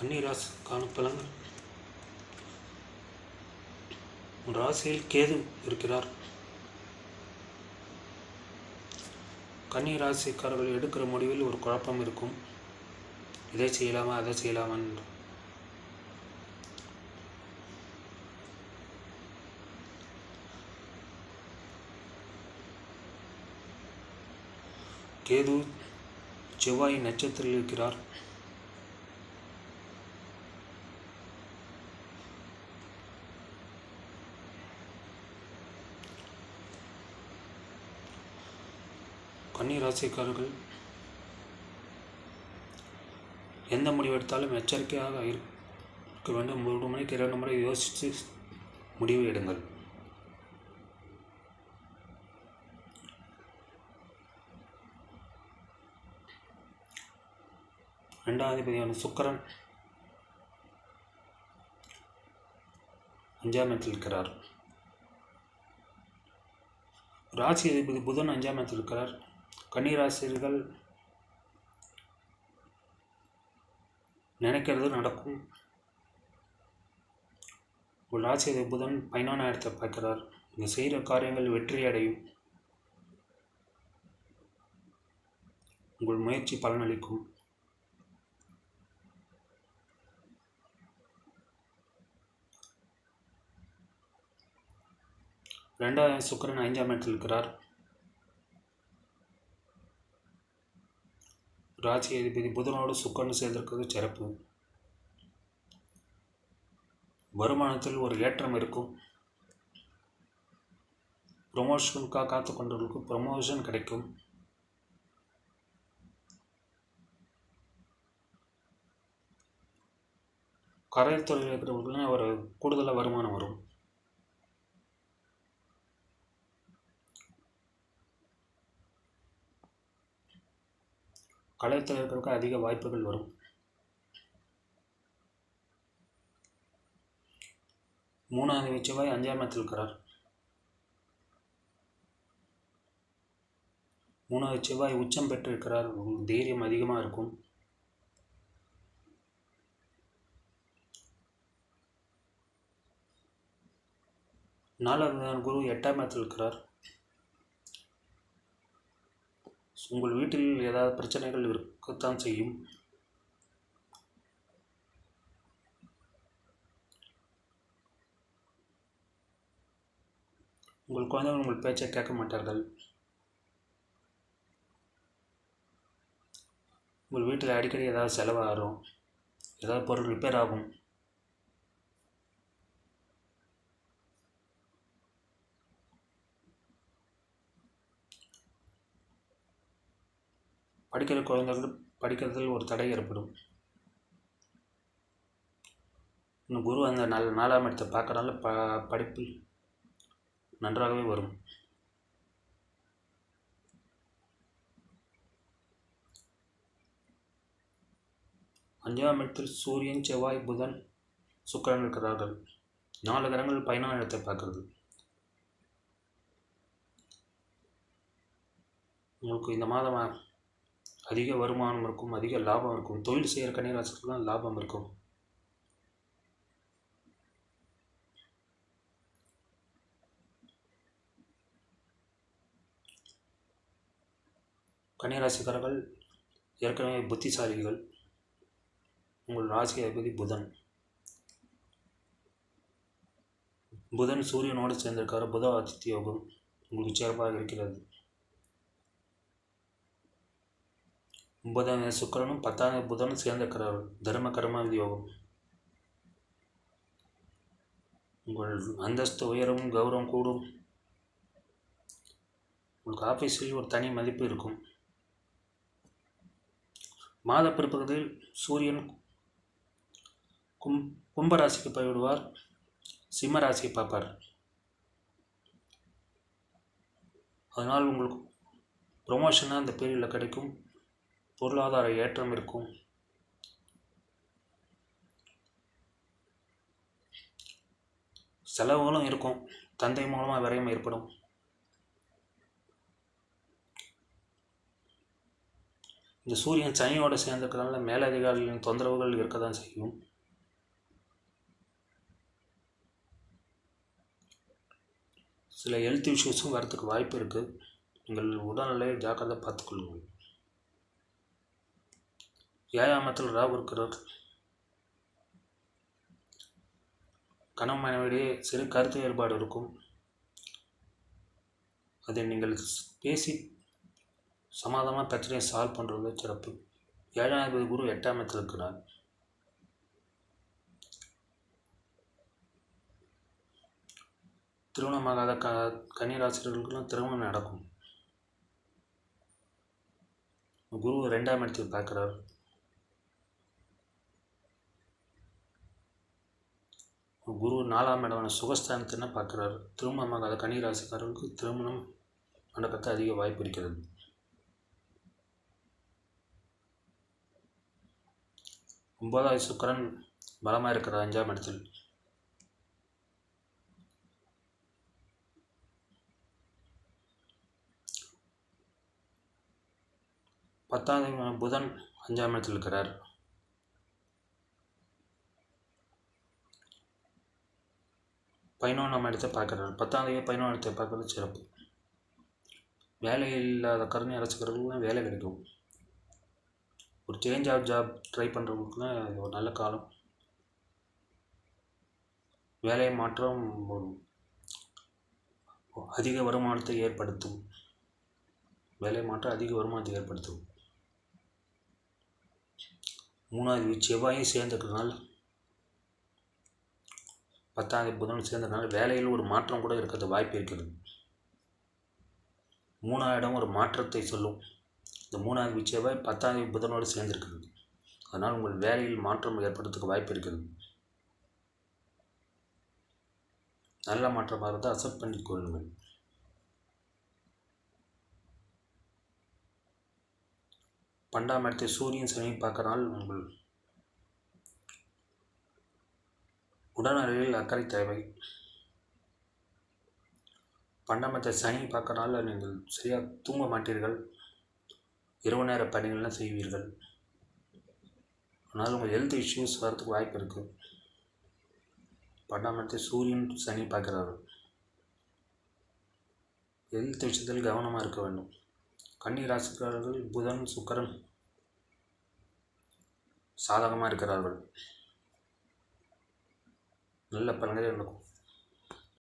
கன்னிராசிக்கான பலன்கள் ராசியில் கேது இருக்கிறார். கன்னி ராசிக்காரர்கள் எடுக்கிற முடிவில் ஒரு குழப்பம் இருக்கும். இதை செய்யலாமா அதை செய்யலாமா என்று. கேது செவ்வாய் நட்சத்திரத்தில் இருக்கிறார் கன்னி ராசிக்காரர்கள் எந்த முடிவெடுத்தாலும் எச்சரிக்கையாக இருக்க வேண்டும். மூன்று மணிக்கு இரண்டு முறை யோசித்து முடிவு எடுங்கள். ரெண்டாம் சுக்கரன் அஞ்சாம் இடத்தில் இருக்கிறார். ராசி அதிபதி புதன் அஞ்சாம் இடத்தில் இருக்கிறார். கன்னிராசிரியர்கள் நினைக்கிறது நடக்கும். உங்கள் ராசி புதன் பதினொன்றாம் இடத்தை பார்க்கிறார். நீங்கள் செய்கிற காரியங்கள் வெற்றி அடையும். உங்கள் முயற்சி பலனளிக்கும். ரெண்டாவது சுக்கரன் ஐந்தாம் இடத்தில் இருக்கிறார். ராசி அதிபதி புதனோடு சுக்கன் சேர்ந்திருக்கிறது சிறப்பு. வருமானத்தில் ஒரு ஏற்றம் இருக்கும். ப்ரொமோஷனுக்காக காத்து கொண்டவர்களுக்கு ப்ரொமோஷன் கிடைக்கும். கரைத்துறையில் இருக்கிறவர்களுக்கு ஒரு கூடுதலாக வருமானம் வரும். கலைத்துறையில் அதிக வாய்ப்புகள் வரும். மூணாவது செவ்வாய் அஞ்சாம் இடத்தில் இருக்கிறார். மூணாவது செவ்வாய் உச்சம் பெற்றிருக்கிறார். உங்களுக்கு தைரியம் அதிகமாக இருக்கும். நாலாவது குரு எட்டாம் இடத்தில் இருக்கிறார். உங்கள் வீட்டில் ஏதாவது பிரச்சனைகள் இருக்கத்தான் செய்யும். உங்கள் குழந்தைகள் உங்கள் பேச்சை கேட்க மாட்டார்கள். உங்கள் வீட்டில் அடிக்கடி ஏதாவது செலவாகும் ஏதாவது பொருள் ரிப்பேர் ஆகும். படிக்கிற குழந்தைகள் படிக்கிறதில் ஒரு தடை ஏற்படும். இன்னும் குரு அந்த நல் நாலாம் இடத்தை பார்க்கறனால ப படிப்பில் நன்றாகவே வரும். அஞ்சாம் இடத்தில் சூரியன் செவ்வாய் புதன் சுக்கரன் இருக்கிறார்கள். நாலு கிரகங்கள் பதினாறு இடத்தை பார்க்கறது. உங்களுக்கு இந்த மாதம் அதிக வருமானம் இருக்கும் அதிக லாபம் இருக்கும். தொழில் செய்கிற கன்னிராசிக்கெல்லாம் லாபம் இருக்கும். கன்னிராசிக்காரர்கள் ஏற்கனவே புத்திசாலிகள். உங்கள் ராசி அதிபதி புதன். புதன் சூரியனோடு சேர்ந்திருக்காரு. புத ஆதித்ய யோகம் உங்களுக்கு சிறப்பாக இருக்கிறது. ஒன்பதாம் சுக்கரனும் பத்தாம் புதனும் சேர்ந்திருக்கிறார்கள். தர்ம கர்ம யோகம். உங்கள் அந்தஸ்து உயரும் கௌரவம் கூடும். உங்களுக்கு ஆஃபீஸில் ஒரு தனி மதிப்பு இருக்கும். மாத பிற்பகுதியில் சூரியன் கும் கும்பராசிக்கு போய்விடுவார். சிம்ம ராசியை பார்ப்பார். அதனால் உங்களுக்கு ப்ரொமோஷனாக அந்த பீரியடில் கிடைக்கும். பொருளாதார ஏற்றம் இருக்கும். செலவுகளும் இருக்கும். தந்தை மூலமாக விரயம் ஏற்படும். இந்த சூரியன் சனியோட சேர்ந்துக்கிறதுனால மேலதிகாரிகளின் தொந்தரவுகள் இருக்க தான் செய்யும். சில ஹெல்த் இஷ்யூஸும் வரத்துக்கு வாய்ப்பு இருக்குது நீங்கள் உடல்நிலையை ஜாக்கிரதை பார்த்துக்கொள்ளுங்கள். ஏழாமத்தில் ராகு இருக்கிறார். கணவன் மனைவிடையே சிறு கருத்து வேறுபாடு இருக்கும். அதை நீங்கள் பேசி சமாதானமாக பிரச்சனையை சால்வ் பண்ணுறது சிறப்பு. ஏழாவது குரு எட்டாம் இடத்தில் இருக்கிறார். திருமணமாகாத க கன்னிராசிரியர்களுக்கெல்லாம் திருமணம் நடக்கும். குரு ரெண்டாம் இடத்தில் பார்க்குறார். குரு நாலாம் இடமான சுகஸ்தானத்தின பார்க்குறாரு. திருமணமாகாத கன்னிராசிக்காரர்களுக்கு திருமணம் நடக்கத்த அதிக வாய்ப்பு இருக்கிறது. ஒன்பதாவது சுக்கரன் பலமாக இருக்கிறார் அஞ்சாம் இடத்தில். பத்தாவது புதன் அஞ்சாம் இடத்தில் இருக்கிறார். பதினொன்றாம் இடத்தை பார்க்குறாரு பத்தாம் தேதி பதினொன்று இடத்தை பார்க்குறது சிறப்பு. வேலை இல்லாத கருணை அரசுக்கிறவங்களுக்குலாம் வேலை கிடைக்கும். ஒரு சேஞ்ச் ஆஃப் ஜாப் ட்ரை பண்ணுறவங்களுக்குலாம் இது ஒரு நல்ல காலம். வேலை மாற்றம் ஒரு அதிக வருமானத்தை ஏற்படுத்தும். வேலை மாற்றம் அதிக வருமானத்தை ஏற்படுத்தும். மூணாவது செவ்வாயும் சேர்ந்துக்கிறதுனால பத்தாவது புதனும் சேர்ந்ததுனால வேலையில் ஒரு மாற்றம் கூட இருக்கிறது வாய்ப்பு இருக்கிறது. மூணாவது இடம் ஒரு மாற்றத்தை சொல்லும். இந்த மூணாவது விச்சேவை பத்தாவது புதனோடு சேர்ந்திருக்கிறது. அதனால் உங்கள் வேலையில் மாற்றம் ஏற்படுறதுக்கு வாய்ப்பு இருக்கிறது. நல்ல மாற்றமாக இருந்தால் அக்செப்ட் பண்ணி கொள்ளுங்கள். பன்னெண்டாம் இடத்தை சூரியன் சனியும் பார்க்கறனால உங்கள் உடல்நிலையில் அக்கறை தேவை. பன்னெண்டாமத்தை சனி பார்க்கறனால நீங்கள் சரியாக தூங்க மாட்டீர்கள். இரவு நேர பணிகள்லாம் செய்வீர்கள். அதனால் உங்கள் ஹெல்த் இஷ்யூஸ் வரத்துக்கு வாய்ப்பு இருக்குது பன்னெண்டாமத்தை சூரியன் சனி பார்க்குறாரு. ஹெல்த் விஷயத்தில் கவனமாக இருக்க வேண்டும். கன்னி ராசிக்காரர்கள் புதன் சுக்கரன் சாதகமாக இருக்கிறார்கள். நல்ல பலன்கள் நடக்கும்.